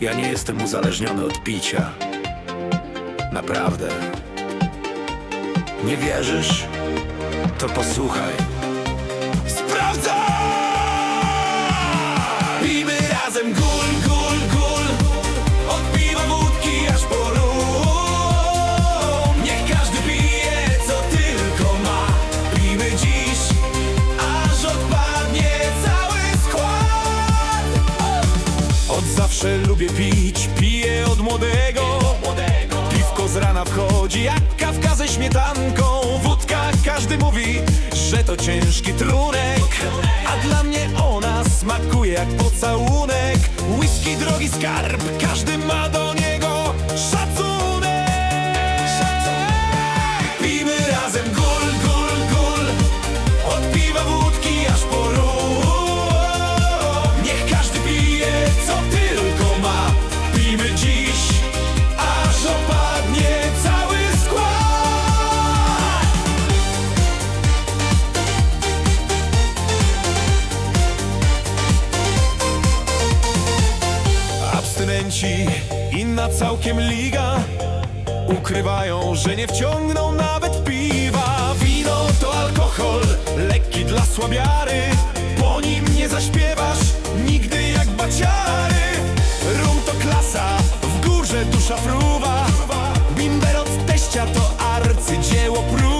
Ja nie jestem uzależniony od picia. Naprawdę. Nie wierzysz? To posłuchaj. Sprawdzaj! Ciężki trunek A dla mnie ona smakuje jak pocałunek. Whisky drogi skarb, każdy ma do niego Inna całkiem liga Ukrywają, że nie wciągną nawet piwa. Wino to alkohol, lekki dla słabiary Po nim nie zaśpiewasz nigdy jak baciary. Rum to klasa, w górze dusza fruwa. Bimber od teścia to arcydzieło próba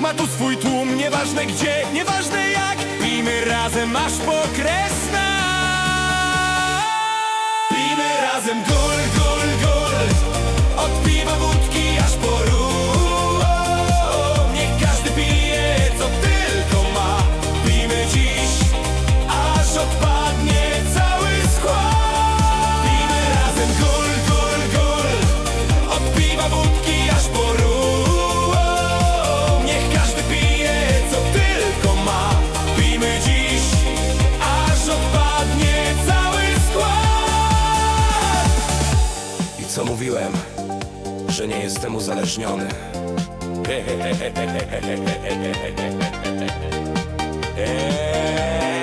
ma tu swój tłum Nieważne gdzie, nieważne jak. Pijmy razem aż po kresna co mówiłem? Że nie jestem uzależniony Eee.